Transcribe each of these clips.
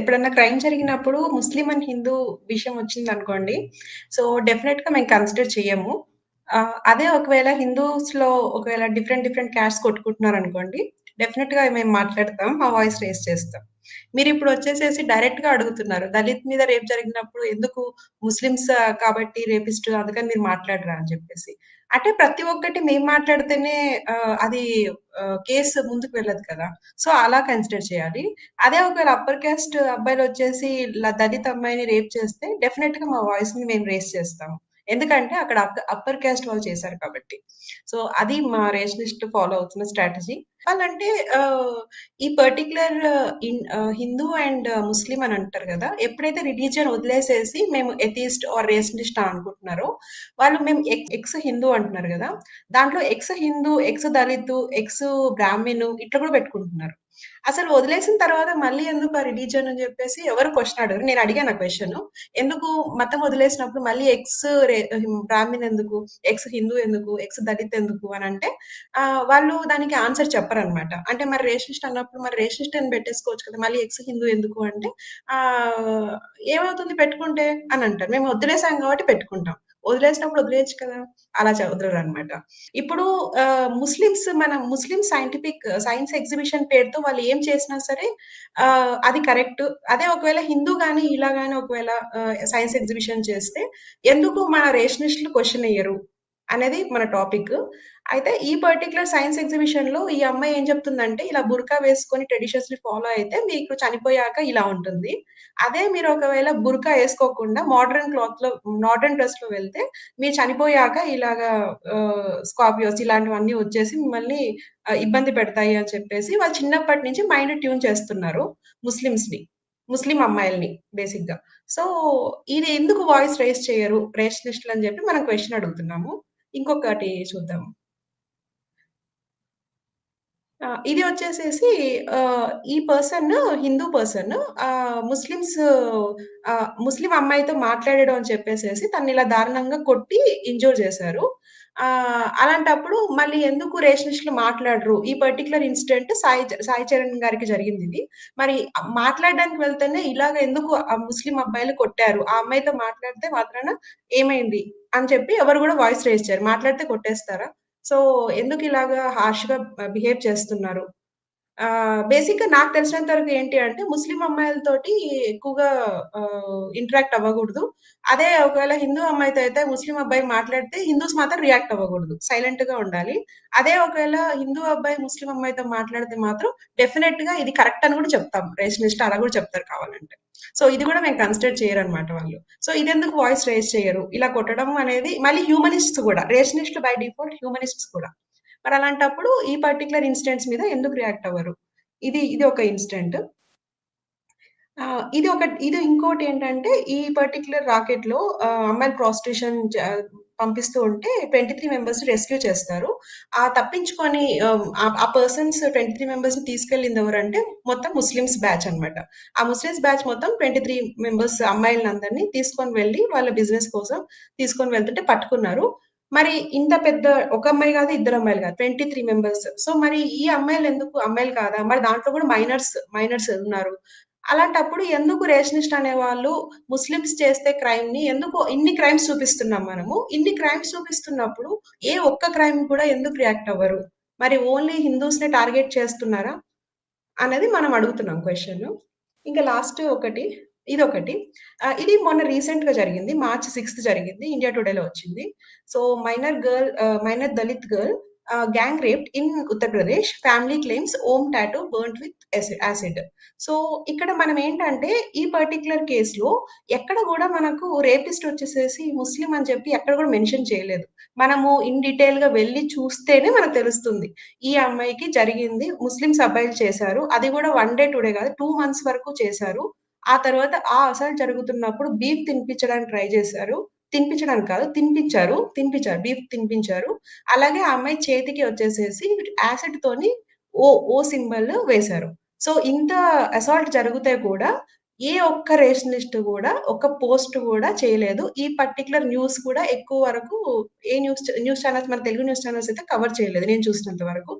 ఎప్పుడన్నా క్రైమ్ జరిగినప్పుడు Muslim and Hindu విషయం వచ్చింది అనుకోండి సో, డెఫినెట్గా మేము కన్సిడర్ చేయము అదే ఒకవేళ హిందూస్లో ఒకవేళ డిఫరెంట్ డిఫరెంట్ క్యాస్ట్ డెఫినెట్గా మేము మాట్లాడతాం. మా వాయిస్ రేస్ చేస్తాం. మీరు ఇప్పుడు వచ్చేసేసి డైరెక్ట్‌గా అడుగుతున్నారు. దళిత్ మీద రేపు జరిగినప్పుడు ఎందుకు ముస్లిమ్స్ కాబట్టి రేపిస్ట్ అందుకని మీరు మాట్లాడరా అని చెప్పేసి. అంటే ప్రతి ఒక్కటి మేము మాట్లాడితేనే అది కేసు ముందుకు వెళ్ళదు కదా! సో, అలా కన్సిడర్ చేయాలి. అదే ఒకవేళ అప్పర్ క్యాస్ట్ అబ్బాయిలు వచ్చేసి దళిత అమ్మాయిని రేప్ చేస్తే డెఫినెట్గా మా వాయిస్ని మేము రేస్ చేస్తాం. ఎందుకంటే అక్కడ అప్ అప్పర్ క్యాస్ట్ వాళ్ళు చేశారు కాబట్టి. సో, అది మా రేషనిస్ట్ ఫాలో అవుతున్న స్ట్రాటజీ. వాళ్ళంటే ఈ particular in Hindu and Muslim అని అంటారు కదా ఎప్పుడైతే రిలీజియన్ వదిలేసేసి మేము ఎథియిస్ట్ ఆర్ రేషనిస్ట్ అనుకుంటున్నారో, వాళ్ళు మేము ఎక్స్ హిందూ అంటున్నారు కదా దాంట్లో ex Hindu, ex Dalit, ex Brahmin ఇట్లా కూడా పెట్టుకుంటున్నారు. అసలు వదిలేసిన తర్వాత మళ్ళీ ఎందుకు ఆ రిలీజన్ అని చెప్పేసి ఎవరు క్వశ్చన్ అడగరు. నేను అడిగాను ఆ క్వశ్చన్ ఎందుకు మతం వదిలేసినప్పుడు మళ్ళీ ఎక్స్ బ్రాహ్మిన్ ఎందుకు? ఎక్స్ హిందూ ఎందుకు? ఎక్స్ దళిత్ ఎందుకు? అని అంటే వాళ్ళు దానికి ఆన్సర్ చెప్పరనమాట. అంటే మరి రేషనిస్ట్ అన్నప్పుడు మరి రేషనిస్ట్ అని పెట్టేసుకోవచ్చు కదా! మళ్ళీ ఎక్స్ హిందూ ఎందుకు అంటే ఏమవుతుంది పెట్టుకుంటే అని అంటారు. మేము వదిలేసాం కాబట్టి పెట్టుకుంటాం. వదిలేసినప్పుడు వదిలేయచ్చు కదా! అలా చదువుతారు అనమాట ఇప్పుడు ముస్లిమ్స్ మన ముస్లిం సైంటిఫిక్ సైన్స్ ఎగ్జిబిషన్ పేరుతో వాళ్ళు ఏం చేసినా సరే అది కరెక్ట్. అదే ఒకవేళ హిందూ గాని, ఇలా కానీ ఒకవేళ సైన్స్ ఎగ్జిబిషన్ చేస్తే ఎందుకు మన రేషనిస్ట్‌లు క్వశ్చన్ ఎయ్యరు? అనేది మన టాపిక్. అయితే ఈ పర్టికులర్ సైన్స్ ఎగ్జిబిషన్లో ఈ అమ్మాయి ఏం చెప్తుందంటే, ఇలా బుర్కా వేసుకొని ట్రెడిషన్స్‌ని ఫాలో అయితే మీకు చనిపోయాక ఇలా ఉంటుంది. అదే మీరు ఒకవేళ బుర్కా వేసుకోకుండా మోడర్న్ క్లాత్‌లో మోడర్న్ డ్రెస్‌లో వెళ్తే మీరు చనిపోయాక ఇలాగా స్కార్పియోస్ ఇలాంటివన్నీ వచ్చేసి మిమ్మల్ని ఇబ్బంది పెడతాయి అని చెప్పేసి వాళ్ళు చిన్నప్పటి నుంచి మైండ్ ట్యూన్ చేస్తున్నారు ముస్లిమ్స్ని ముస్లిం అమ్మాయిల్ని బేసిక్గా సో, ఇది ఎందుకు వాయిస్ రేస్ చేయరు రేషనిస్టులు అని చెప్పి మనం క్వశ్చన్ అడుగుతున్నాము. ఇంకొకటి చూద్దాం. ఇది వచ్చేసేసి ఈ person Hindu person Muslims Muslim అమ్మాయితో మాట్లాడడం అని చెప్పేసేసి ఇలా దారుణంగా కొట్టి ఇంజూర్ చేశారు. అలాంటప్పుడు మళ్ళీ ఎందుకు రేషనిస్ట్‌లు మాట్లాడరు? ఈ పర్టిక్యులర్ ఇన్సిడెంట్ సాయి సాయి చరణ్ గారికి జరిగింది ఇది మరి మాట్లాడడానికి వెళ్తేనే ఇలాగ ఎందుకు ముస్లిం అబ్బాయిలు కొట్టారు? ఆ అమ్మాయితో మాట్లాడితే మాత్రాన ఏమైంది? అని చెప్పి ఎవరు కూడా వాయిస్ రేజ్ చేయరు. మాట్లాడితే కొట్టేస్తారా? సో, ఎందుకు ఇలాగా హార్ష్‌గా బిహేవ్ చేస్తున్నారు? బేసిక్గా నాకు తెలిసినంత వరకు ఏంటి అంటే, ముస్లిం అమ్మాయిలతోటి ఎక్కువగా ఇంటరాక్ట్ అవ్వకూడదు అదే ఒకవేళ హిందూ అమ్మాయితో అయితే ముస్లిం అబ్బాయి మాట్లాడితే హిందూస్ మాత్రం రియాక్ట్ అవ్వకూడదు సైలెంట్గా ఉండాలి. అదే ఒకవేళ హిందూ అబ్బాయి ముస్లిం అమ్మాయితో మాట్లాడితే మాత్రం డెఫినెట్గా ఇది కరెక్ట్ అని కూడా చెప్తాం. రేషనిస్ట్ అలా కూడా చెప్తారు కావాలంటే. సో, ఇది కూడా మేము కన్సిడర్ చేయరనమాట వాళ్ళు. సో, ఇదెందుకు వాయిస్ రేస్ చేయరు? ఇలా కొట్టడం అనేది మళ్ళీ హ్యూమనిస్ట్స్ కూడా రేషనిస్ట్‌లు బై డిఫాల్ట్ హ్యూమనిస్ట్స్ కూడా. అలాంటప్పుడు ఈ పర్టిక్యులర్ ఇన్సిడెంట్స్ మీద ఎందుకు రియాక్ట్ అవ్వరు? ఇది ఇది ఒక ఇన్సిడెంట్. ఇది ఒక ఇది ఇంకోటి ఏంటంటే ఈ పర్టిక్యులర్ రాకెట్లో అమ్మాయిలు ప్రాస్టిట్యూషన్ పంపిస్తూ ఉంటే ట్వంటీ త్రీ మెంబర్స్ రెస్క్యూ చేస్తారు. ఆ తప్పించుకొని ఆ పర్సన్స్ ట్వంటీ త్రీ మెంబర్స్ తీసుకెళ్ళింది ఎవరంటే మొత్తం ముస్లిమ్స్ బ్యాచ్ అన్నమాట. ఆ ముస్లిమ్స్ బ్యాచ్ మొత్తం 23 మెంబర్స్ అమ్మాయిలనందరిని తీసుకొని వెళ్ళి వాళ్ళ బిజినెస్ కోసం తీసుకొని వెళ్తుంటే పట్టుకున్నారు. మరి ఇంత పెద్ద ఒక అమ్మాయి కాదు, ఇద్దరు అమ్మాయిలు కాదు. 23 మెంబర్స్. సో, మరి ఈ అమ్మాయిలు ఎందుకు అమ్మాయిలు కాదా? మరి దాంట్లో కూడా మైనర్స్, మైనర్స్ ఉన్నారు. అలాంటప్పుడు ఎందుకు రేషనిస్ట్ అనేవాళ్ళు ముస్లిమ్స్ చేస్తే క్రైమ్ని ఎందుకు ఇన్ని క్రైమ్స్ చూపిస్తున్నాం మనము. ఇన్ని క్రైమ్స్ చూపిస్తున్నప్పుడు ఏ ఒక్క క్రైమ్ కూడా ఎందుకు రియాక్ట్ అవ్వరు? మరి ఓన్లీ హిందూస్ని టార్గెట్ చేస్తున్నారా? అనేది మనం అడుగుతున్నాం క్వశ్చన్ ఇంకా లాస్ట్ ఒకటి ఇదొకటి. ఒకటి ఇది మొన్న రీసెంట్గా జరిగింది. మార్చ్ సిక్స్త్ జరిగింది. ఇండియా టుడేలో వచ్చింది. So, minor girl minor Dalit girl gang raped in Uttar Pradesh. Family claims Om tattoo burned with acid. So, ఇక్కడ మనం ఏంటంటే ఈ పర్టిక్యులర్ కేసులో ఎక్కడ కూడా మనకు రేపిస్ట్ వచ్చేసేసి ముస్లిం అని చెప్పి ఎక్కడ కూడా మెన్షన్ చేయలేదు. మనము ఇన్ డీటెయిల్గా వెళ్ళి చూస్తేనే మనకు తెలుస్తుంది. ఈ అమ్మాయికి జరిగింది. ముస్లిమ్స్ అబ్బాయిలు చేశారు. అది కూడా వన్ డే, 2 డే కాదు టూ మంత్స్ వరకు చేశారు. ఆ తర్వాత ఆ అసలు జరుగుతున్నప్పుడు బీఫ్ తినిపించడానికి ట్రై చేశారు. తినిపించడానికి కాదు తినిపించారు. తినిపించారు. బీఫ్ తినిపించారు. అలాగే ఆ అమ్మాయి చేతికి వచ్చేసేసి యాసిడ్‌తోని ఓ ఓ సింబల్ వేశారు. సో, ఇంత అసాల్ట్ జరిగితే కూడా ఏ ఒక్క రేషనలిస్ట్ కూడా ఒక పోస్ట్ కూడా చేయలేదు. ఈ పర్టికులర్ న్యూస్ కూడా ఎక్కువ వరకు ఏ న్యూస్ న్యూస్ ఛానల్స్ మన తెలుగు న్యూస్ ఛానల్స్ అయితే కవర్ చేయలేదు నేను చూసినంత వరకు.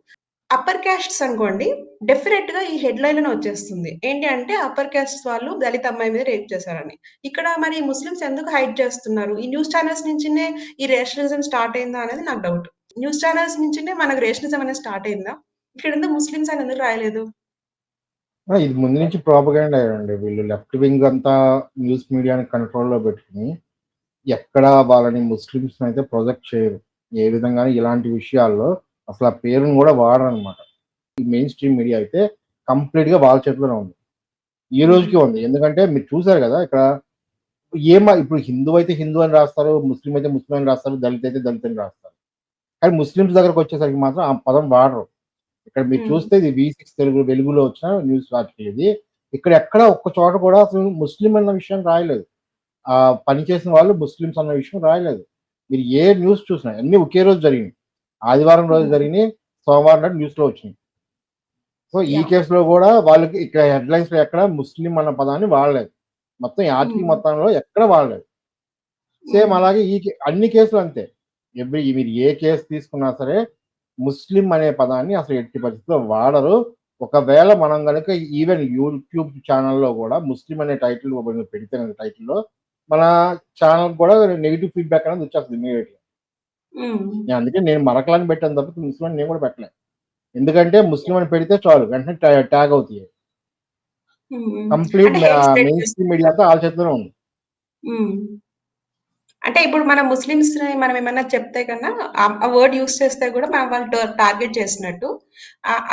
అప్పర్ క్యాస్ట్స్ అనుకోండి డెఫినెట్‌గా ఈ హెడ్ లైన్ వచ్చేస్తుంది. ఏంటి అంటే అప్పర్ క్యాస్ట్ వాళ్ళు దళిత అమ్మాయి మీద రేప్ చేశారని. ఇక్కడ మరి ముస్లిమ్స్ ఎందుకు హైడ్ చేస్తున్నారు? ఈ న్యూస్ ఛానల్స్ నుంచినే ఈ రేషనలిజం స్టార్ట్ అయిందా అనేది నాకు డౌట్. న్యూస్ ఛానల్స్ నుంచినే మనకు రేషనలిజం అనేది స్టార్ట్ అయిందా? ఇక్కడ ఎందుకు ముస్లిమ్స్ అని ఎందుకు రాయలేదు? ఇది ముందు నుంచి ప్రాపగాండా అండి. వీళ్ళు లెఫ్ట్ వింగ్ అంతా న్యూస్ మీడియాని కంట్రోల్‌లో పెట్టుకుని ఎక్కడ వాళ్ళని ముస్లిమ్స్‌నైతే ప్రొజెక్ట్ చేయరు. ఏ విధంగా ఇలాంటి విషయాల్లో అసలు ఆ పేరుని గూడా వాడరనమాట. ఈ మెయిన్ స్ట్రీమ్ మీడియా అయితే కంప్లీట్‌గా వాళ్ళ చేతిలోనే ఉంది. ఈ రోజుకి ఉంది. ఎందుకంటే మీరు చూసారు గదా! ఇక్కడ ఏమ ఇప్పుడు హిందూ అయితే హిందూ అని రాస్తారు. ముస్లిం అయితే ముస్లిం అని రాస్తారు. దళిత్ అయితే దళిత్ అని రాస్తారు. కానీ ముస్లిమ్స్ దగ్గరకొచ్చేసరికి మాత్రం ఆ పదం వాడరు. ఇక్కడ మీరు హ్మ్. చూస్తే ఇది వి6 తెలుగు వెలుగులో వచ్చిన న్యూస్ ఆర్టికల్ ఇది. ఇక్కడ ఎక్కడ ఒక్క చోట కూడా అసలు ముస్లిం అన్న విషయం రాయలేదు. ఆహ్, పని చేసిన వాళ్ళు ముస్లిమ్స్ అన్న విషయం రాయలేదు. మీరు ఏ న్యూస్ చూసినా అన్నీ ఒకే రోజు జరిగినాయి. ఆదివారం రోజు హ్మ్. జరిగినాయి. సోమవారం నాడు న్యూస్‌లో వచ్చినాయి. సో, ఈ! కేస్‌లో గూడా వాళ్ళకి ఇక్కడ హెడ్‌లైన్స్‌లో ఎక్కడ ముస్లిం అన్న పదాన్ని వాడలేదు. మొత్తం ఆర్టికల్ హ్మ్. మొత్తంలో ఎక్కడ వాడలేదు. సేమ్ హ్మ్. అలాగే ఈ కే అన్ని కేసులు అంతే. ఎవ్రి మీరు ఏ కేస్ తీసుకున్నా సరే ముస్లిం అనే పదాన్ని అసలు ఎట్టి పరిస్థితిలో వాడరు. ఒకవేళ మనం గనుక ఈవెన్ యూట్యూబ్ ఛానెల్‌లో గూడా ముస్లిం అనే టైటిల్ పెడితే టైటిల్‌లో మన ఛానెల్‌కి కూడా నెగెటివ్ ఫీడ్‌బ్యాక్ అనేది వచ్చేస్తది ఇమ్మీడియేట్‌గా. అందుకే నేను మరకలని పెట్టాను తప్పితే ముస్లిం అని నేను కూడా పెట్టలే. ఎందుకంటే ముస్లిం అని పెడితే చాలు వెంటనే ట్యా ట్యాగ్ అవుతాయి. కంప్లీట్ అంటే మ హేట్ స్ప్రెడ్ మెయిన్ చేస్తారు. స్ట్రీమ్ మీడియా అంతా ఆళ్ళ చేతిలోనే ఉంది. అంటే ఇప్పుడు మన ముస్లిమ్స్‌ని మనం ఏమన్నా చెప్తే కన్నా ఆ వర్డ్ యూజ్ చేస్తే గూడా మనం వాళ్ళని ట టార్గెట్ చేసినట్టు.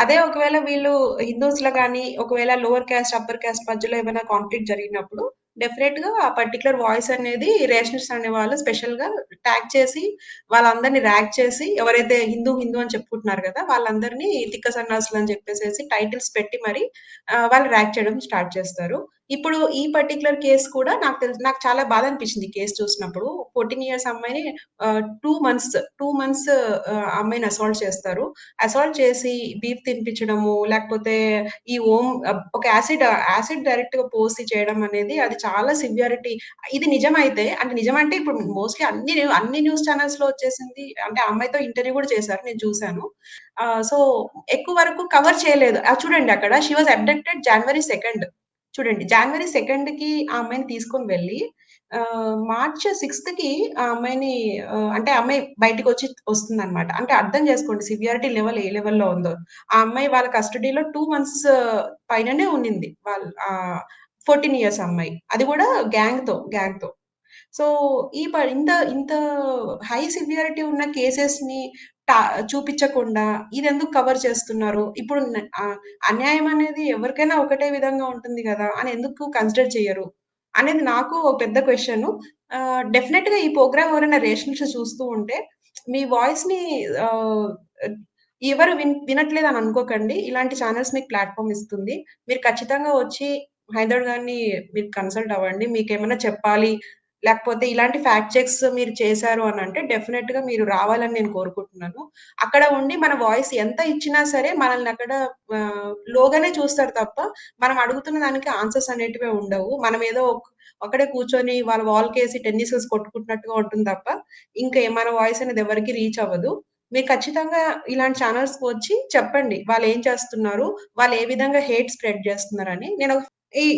అదే ఒకవేళ వీళ్ళు హిందూస్‌లో గాని, ఒకవేళ లోవర్ కాస్ట్, అప్పర్ కాస్ట్ మధ్యలో ఏమైనా కాన్ఫ్లిక్ట్ జరిగినప్పుడు డెఫినెట్‌గా ఆ పర్టికులర్ వాయిస్ అనేది రేషనిస్ట్ స్పెషల్ స్పెషల్‌గా ట్యాగ్ చేసి వాళ్ళందరిని ర్యాక్ చేసి ఎవరైతే హిందూ, హిందూ అని చెప్పుకుంటున్నారు కదా వాళ్ళందరినీ తిక్క సన్నాసులు అని చెప్పేసేసి టైటిల్స్ పెట్టి మరి వాళ్ళు ర్యాక్ చేయడం స్టార్ట్ చేస్తారు. ఇప్పుడు ఈ పర్టిక్యులర్ కేస్ కూడా నాకు తెలుసు నాకు చాలా బాధ అనిపించింది కేసు కేస్ చూసినప్పుడు. 14 ఇయర్స్ అమ్మాయిని టూ మంత్స్, టూ మంత్స్ అమ్మాయిని అసాల్ట్ చేస్తారు. అసాల్ట్ చేసి బీఫ్ తినిపించడము, లేకపోతే ఈ ఓం ఒక యాసిడ్ యాసిడ్ డైరెక్ట్‌గా పోసి చేయడం అనేది అది చాలా సివియారిటీ. ఇది నిజమైతే అంటే నిజమంటే ఇప్పుడు మోస్ట్‌లీ అన్ని అన్ని న్యూస్ ఛానెల్స్‌లో వచ్చేసింది. అంటే అమ్మాయితో ఇంటర్వ్యూ కూడా చేశారు. నేను చూశాను సో, ఎక్కువ వరకు కవర్ చేయలేదు. చూడండి అక్కడ she was abducted January second చూడండి. జనవరి సెకండ్కి ఆ అమ్మాయిని తీసుకొని వెళ్ళి మార్చ్ మార్చ్ 6కి ఆ అమ్మాయిని అంటే అంటే బయటకు వచ్చి వస్తుంది వస్తుందన్నమాట. అంటే అర్థం చేసుకోండి సివియారిటీ లెవెల్ ఏ లెవెల్‌లో ఉందో. ఆ అమ్మాయి వాళ్ళ కస్టడీలో టూ మంత్స్ పైననే ఉన్నింది. వాళ్ళ ఫోర్టీన్ ఇయర్స్ అమ్మాయి. అది కూడా గ్యాంగ్తో గ్యాంగ్తో సో, ఈ ఇంత ఇంత హై సివియారిటీ ఉన్న కేసెస్ని చూపించకుండా ఇది ఎందుకు కవర్ చేస్తున్నారు? ఇప్పుడు అన్యాయం అనేది ఎవరికైనా ఒకటే విధంగా ఉంటుంది కదా అని ఎందుకు కన్సిడర్ చేయరు అనేది నాకు ఒక పెద్ద క్వశ్చన్ డెఫినెట్గా ఈ ప్రోగ్రామ్ ఎవరైనా రేషన్స్ చూస్తూ ఉంటే మీ వాయిస్ని ఎవరు విన్ వినట్లేదు అని అనుకోకండి. ఇలాంటి ఛానల్స్ మీకు ప్లాట్‌ఫార్మ్ ఇస్తుంది. మీరు ఖచ్చితంగా వచ్చి హైదరాబాద్ గారిని మీరు కన్సల్ట్ అవ్వండి. మీకు ఏమైనా చెప్పాలి లేకపోతే ఇలాంటి ఫ్యాక్ట్ చెక్స్ మీరు చేశారు అని అంటే డెఫినెట్గా మీరు రావాలని నేను కోరుకుంటున్నాను. అక్కడ ఉండి మన వాయిస్ ఎంత ఇచ్చినా సరే మనల్ని అక్కడ లోగానే చూస్తారు తప్ప మనం అడుగుతున్న దానికి ఆన్సర్స్ అనేటివే ఉండవు. మనం ఏదో అక్కడే కూర్చొని వాళ్ళ వాల్‌కేసి టెన్నిసెస్ కొట్టుకుంటున్నట్టుగా ఉంటుంది తప్ప ఇంకా మన వాయిస్ అనేది ఎవరికి రీచ్ అవ్వదు. మీరు ఖచ్చితంగా ఇలాంటి ఛానెల్స్‌కి వచ్చి చెప్పండి. వాళ్ళు ఏం చేస్తున్నారు? వాళ్ళు ఏ విధంగా హేట్ స్ప్రెడ్ చేస్తున్నారని. నేను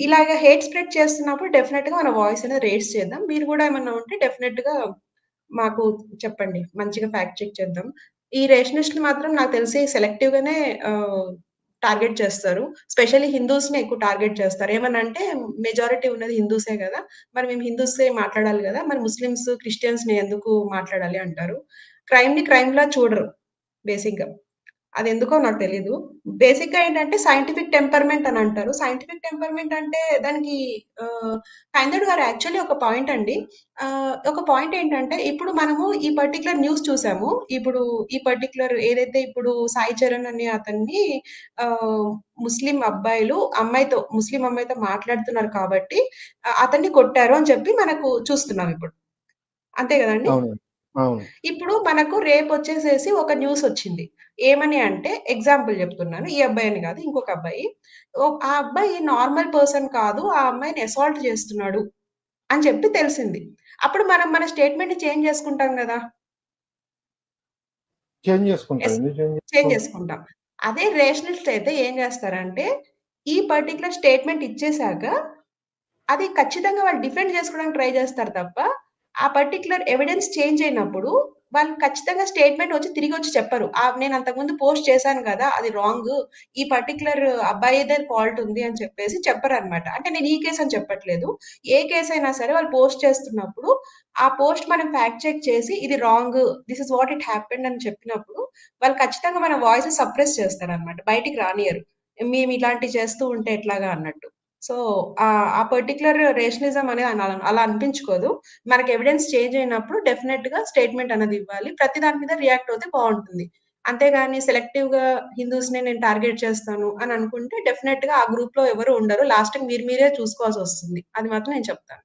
ఇలాగ హేట్ స్ప్రెడ్ చేస్తున్నప్పుడు డెఫినిట్‌గా మన వాయిస్ అనేది రేట్స్ చేద్దాం. మీరు కూడా ఏమన్నా ఉంటే డెఫినిట్‌గా మాకు చెప్పండి. మంచిగా ఫ్యాక్ట్ చెక్ చేద్దాం. ఈ రేషనిస్ట్‌లు మాత్రం నాకు తెలిసి సెలెక్టివ్‌గానే ఆహ్, టార్గెట్ చేస్తారు. స్పెషల్లీ హిందూస్‌ని ఎక్కువ టార్గెట్ చేస్తారు. ఏమనంటే మెజారిటీ ఉన్నది హిందూసే కదా మరి మేము హిందూసే మాట్లాడాలి కదా మరి ముస్లిమ్స్, క్రిస్టియన్స్‌ని ఎందుకు మాట్లాడాలి అంటారు. క్రైమ్‌ని క్రైమ్‌లా చూడరు బేసిక్‌గా. ఎందుకో నాకు తెలియదు బేసిక్గా ఏంటంటే సైంటిఫిక్ టెంపర్‌మెంట్ అని అంటారు. సైంటిఫిక్ టెంపర్‌మెంట్ అంటే దానికి ఆహ్, గారు యాక్చువల్లీ ఒక పాయింట్ అండి. ఒక పాయింట్ ఏంటంటే ఇప్పుడు మనము ఈ పర్టికులర్ న్యూస్ చూసాము. ఇప్పుడు ఈ పర్టికులర్ ఏదైతే ఇప్పుడు సాయి చరణ్ అనే అతన్ని ముస్లిం అబ్బాయిలు అమ్మాయితో ముస్లిం అమ్మాయితో మాట్లాడుతున్నారు కాబట్టి అతన్ని కొట్టారు అని చెప్పి మనకు చూస్తున్నాం ఇప్పుడు. అంతే కదండి ఇప్పుడు మనకు రేపొచ్చేసేసి ఒక న్యూసొచ్చింది. ఏమని అంటే ఎగ్జాంపుల్ జెప్తున్నాను. ఈ అబ్బాయి అని గాదు. ఇంకొక అబ్బాయి. ఆ అబ్బాయి నార్మల్ పర్సన్ కాదు. ఆ అమ్మాయిని అసాల్ట్ చేస్తున్నాడు అని చెప్పి తెలిసింది. అప్పుడు మనం మన స్టేట్‌మెంట్‌ని చేంజ్ జేసుకుంటాం గదా! చేంజ్? జేసుకుంటాం. అదే రేషనలిస్ట్ అయితే ఏం చేస్తారంటే, ఈ పర్టిక్యులర్ స్టేట్‌మెంట్ ఇచ్చేసాక, అది ఖచ్చితంగా వాళ్ళు డిఫెండ్ చేసుకోవడానికి ట్రై చేస్తారు తప్ప, ఆ పర్టిక్యులర్ ఎవిడెన్స్ చేంజ్ అయినప్పుడు, వాళ్ళు ఖచ్చితంగా స్టేట్‌మెంట్ వచ్చి తిరిగి వచ్చి చెప్పరు. నేను అంతకుముందు పోస్ట్ చేశాను కదా! అది రాంగ్ ఈ పర్టిక్యులర్ అబ్బాయిదే ఫాల్ట్ ఉంది అని చెప్పేసి చెప్పరు అనమాట అంటే నేను ఈ కేస్ అని చెప్పట్లేదు. ఏ కేస్ అయినా సరే వాళ్ళు పోస్ట్ చేస్తున్నప్పుడు, ఆ పోస్ట్ మనం ఫ్యాక్ట్ చెక్ చేసి ఇది wrong this is what it happened అని చెప్పినప్పుడు, వాళ్ళు ఖచ్చితంగా మన వాయిస్ సప్రెస్ చేస్తారు అనమాట బయటికి రానియరు మేము ఇలాంటివి చేస్తూ ఉంటే ఎట్లాగా అన్నట్టు. సో, ఆ పర్టిక్యులర్ రేషనిజం అనేది అలా అలా అనిపించుకోదు. మనకి ఎవిడెన్స్ చేంజ్ అయినప్పుడు డెఫినెట్గా స్టేట్‌మెంట్ అనేది ఇవ్వాలి. ప్రతి దాని మీద రియాక్ట్ అవుతే బాగుంటుంది అంతేగాని హిందూస్ నే నేను టార్గెట్ చేస్తాను అని అనుకుంటే డెఫినెట్గా ఆ గ్రూప్‌లో ఎవరు ఉండరు. లాస్ట్ మీరు మీరే చూసుకోవాల్సి వస్తుంది అది మాత్రం నేను చెప్తాను.